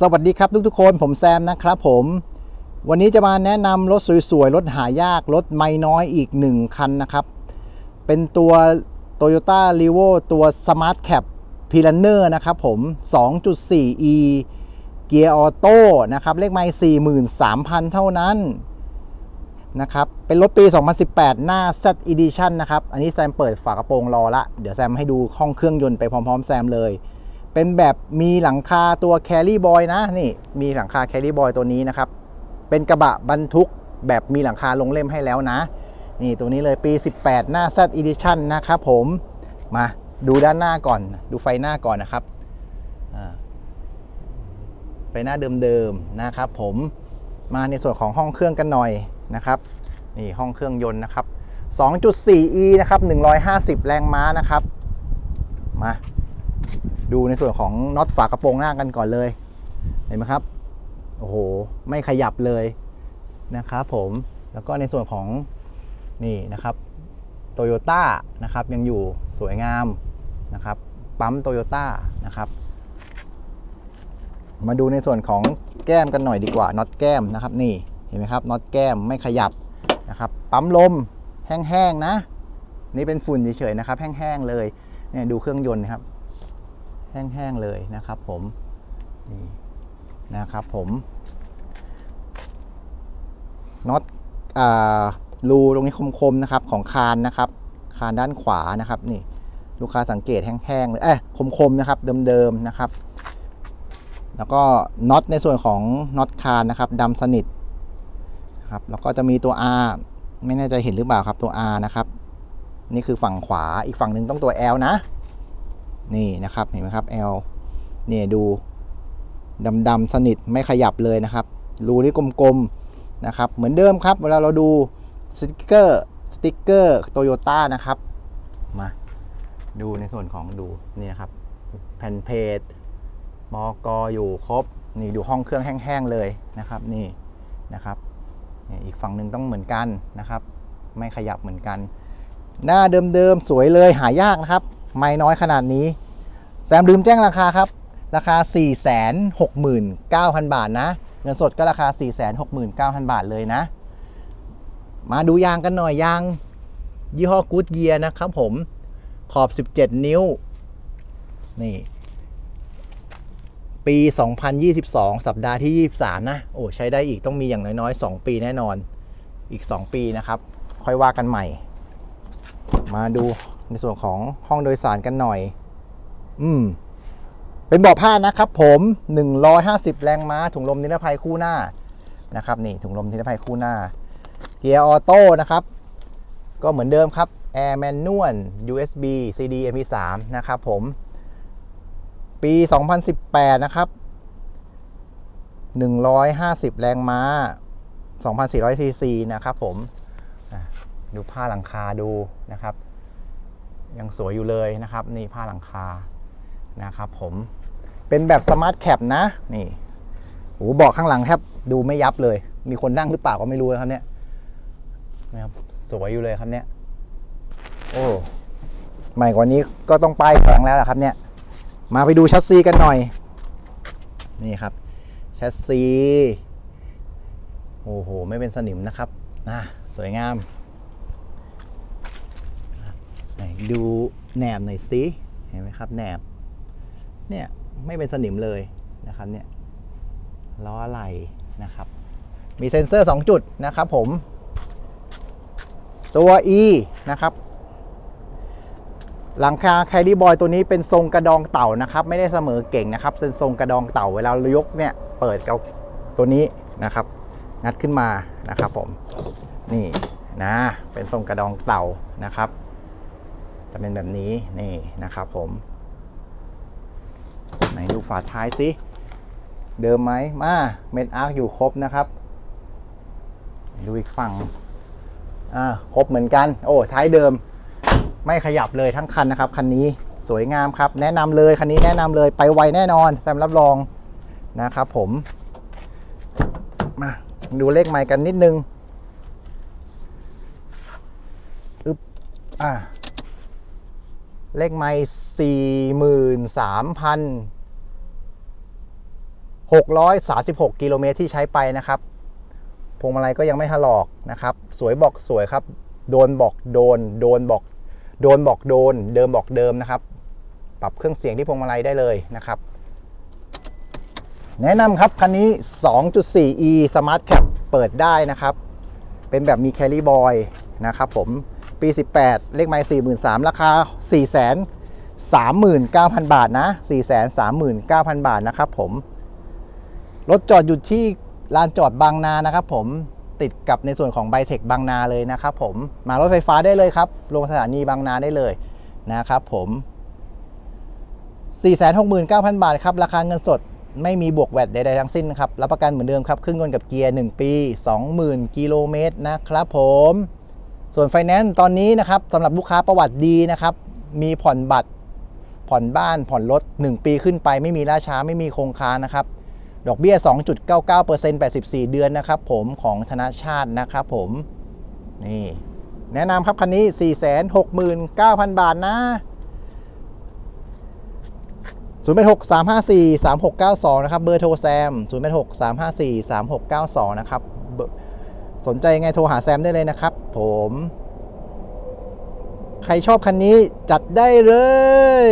สวัสดีครับทุกๆคนผมแซมนะครับผม วันนี้จะมาแนะนำรถสวยๆ รถหายาก รถไม่น้อยอีก 1 คันนะครับ เป็นตัว Toyota r e v o ตัว Smart Cap p i l a n e r นะครับผม 2.4e เกียร์ออโต้นะครับเลขไมล์43,000 เท่านั้นนะครับเป็นรถปี 2018 หน้า Z Edition นะครับ อันนี้แซมเปิดฝากระโปรงรอละ เดี๋ยวแซมให้ดูห้องเครื่องยนต์ไปพร้อมๆ แซมเลย เป็นแบบมีหลังคาตัว Carry Boy นะนี่มีหลังคา Carry Boy ตัวนี้นะครับ เป็นกระบะบรรทุกแบบมีหลังคาลงเล่มให้แล้วนะ นี่ตัวนี้เลยปี 18 หน้า Z Edition นะครับผมมาดูด้านหน้าก่อน ดูไฟหน้าก่อนนะครับไฟหน้าเดิมๆนะครับ ผมมาในส่วนของห้องเครื่องกันหน่อยนะครับ นี่ห้องเครื่องยนต์นะครับ 2.4e นะครับ 150 แรงม้านะครับ มา ดูในส่วนของน็อตฝากระโปรงหน้ากันก่อนเลย เห็นไหมครับ โอ้โห ไม่ขยับเลยนะครับผม แล้วก็ในส่วนของนี่นะครับโตโยต้านะครับยังอยู่สวยงามนะครับ ปั๊มโตโยต้านะครับ มาดูในส่วนของแก้มกันหน่อยดีกว่าน็อตแก้มนะครับ นี่เห็นไหมครับน็อตแก้มไม่ขยับนะครับ ปั๊มลมแห้งๆนะ นี่เป็นฝุ่นเฉยๆนะครับ แห้งๆเลยเนี่ยดูเครื่องยนต์นะครับ แห้งๆเลยนะครับผมนี่นะครับผมน็อตรูตรงนี้คมๆนะครับของคานนะครับ คานด้านขวานะครับนี่ลูกค้าสังเกตแห้งๆเลยเอ้คมๆนะครับเดิมๆนะครับ แล้วก็น็อตในส่วนของน็อตคานนะครับดำสนิทครับแล้วก็จะมีตัว R ไม่แน่ใจเห็นหรือเปล่าครับตัว R นะครับ นี่คือฝั่งขวาอีกฝั่งหนึ่งต้องตัว L นะ นี่นะครับเห็นไหมครับ L นี่ยดูดำๆสนิทไม่ขยับเลยนะครับ รูนี่กลมๆนะครับ เหมือนเดิมครับ เวลาเราดูสติกเกอร์สติกเกอร์โตโยต้านะครับ มาดูในส่วนของดูนี่นะครับแผ่นเพจมกอยู่ครบ นี่ดูห้องเครื่องแห้งๆเลยนะครับ นี่นะครับนี่อีกฝั่งหนึ่งต้องเหมือนกันนะครับ ไม่ขยับเหมือนกัน หน้าเดิมๆสวยเลยหายากนะครับ ไม่น้อยขนาดนี้ แซมลืมแจ้งราคาครับ ราคา 469,000 บาทนะ เงินสดก็ราคา 469,000 บาทเลยนะ มาดูยางกันหน่อยยาง ยี่ห้อกูดเยียนะครับผมขอบ 17 นิ้ว นี่ ปี 2022 สัปดาห์ที่ 23 นะ โอ้ ใช้ได้อีกต้องมีอย่างน้อยๆ 2 ปีแน่นอน อีก 2 ปีนะครับ ค่อยว่ากันใหม่ มาดู ในส่วนของห้องโดยสารกันหน่อย อืม เป็นเบาะผ้านะครับผม 150 แรงม้า ถุงลมนิรภัยคู่หน้านะครับ นี่ถุงลมนิรภัยคู่หน้าเกียร์ออโต้นะครับ ก็เหมือนเดิมครับ Air Manual USB CD MP3 นะครับผม ปี 2018 นะครับ 150 แรงม้า 2,400ซีซีนะครับผม ดูผ้าหลังคาดูนะครับ ยังสวยอยู่เลยนะครับ นี่ผ้าหลังคานะครับผมเป็นแบบสมาร์ทแคปนะ นี่โอ้เบาะข้างหลังแทบดูไม่ยับเลย มีคนนั่งหรือเปล่าก็ไม่รู้นะครับเนี่ยนะครับสวยอยู่เลยครับเนี่ย โอ้ใหม่กว่านี้ก็ต้องป้ายแข็งแล้วละครับเนี่ย มาไปดูชัดซีกันหน่อย นี่ครับชัดซี โอ้โห ไม่เป็นสนิมนะครับนะสวยงาม ไหน ดูแหนบหน่อยสิเห็นไหมครับแหนบเนี่ยไม่เป็นสนิมเลยนะครับเนี่ยล้ออะไรนะครับ มีเซ็นเซอร์ 2 จุดนะครับผม ตัว E นะครับ หลังคาแคดี้บอยตัวนี้เป็นทรงกระดองเต่านะครับ ไม่ได้เสมอเก่งนะครับเป็นทรงกระดองเต่าเวลาเรายกเนี่ยเปิดกับตัวนี้นะครับ งัดขึ้นมานะครับผมนี่นะเป็นทรงกระดองเต่านะครับ จะเป็นแบบนี้นี่นะครับผมไหนดูฝาท้ายสิเดิมไหมมาเม็ดอาร์คอยู่ครบนะครับดูอีกฝั่งอ่าครบเหมือนกัน โอ้ท้ายเดิม ไม่ขยับเลยทั้งคันนะครับคันนี้สวยงามครับ แนะนำเลยคันนี้แนะนำเลยไปไวแน่นอนแซมรับรองนะครับผม มาดูเลขไมค์กันนิดนึงอึ๊บอ่า เลขไมค์สี่หมื่นสามพัน636กิโลเมตรที่ใช้ไปนะครับ พวงมาลัยก็ยังไม่ถลอกนะครับ สวยบอกสวยครับ โดนบอกโดน โดนบอก โดนบอกโดน เดิมบอกเดิมนะครับ ปรับเครื่องเสียงที่พวงมาลัยได้เลยนะครับ แนะนำครับ คันนี้ 2.4e Smart Cap เปิดได้นะครับ เป็นแบบมี Carry Boy นะครับผม ปี 18 เลขไมล์43,000 ราคา 439,000 บาทนะ 439,000 บาทนะครับผม รถจอดอยู่ที่ลานจอดบางนานะครับผมติดกับในส่วนของไบเทคบางนาเลยนะครับผม มารถไฟฟ้าได้เลยครับ ลงสถานีบางนาได้เลยนะครับผม 469,000 บาทครับ ราคาเงินสดไม่มีบวกแวดใดๆทั้งสิ้นครับ รับประกันเหมือนเดิมครับ ครื่งยนต์กับเกียร์ 1 ปี 20,000 กิโลเมตรนะครับผม ส่วนไฟแนนซ์ตอนนี้นะครับสำหรับลูกค้าประวัติดีนะครับ มีผ่อนบัตร ผ่อนบ้าน ผ่อนรถ 1 ปีขึ้นไป ไม่มีล่าช้า ไม่มีโครงค้านะครับ ดอกเบี้ย 2.99% 84 เดือนนะครับผมของธนาชาตินะครับผม นี่ แนะนำครับคันนี้ 469,000 บาทนะ 0 8 6 3 5 4 3 6 9 2 นะครับ เบอร์โทรแซม 0 8 6 3 5 4 3 6 9 2 นะครับเบอร์ สนใจยังไงโทรหาแซมได้เลยนะครับ ผม ใครชอบคันนี้จัดได้เลย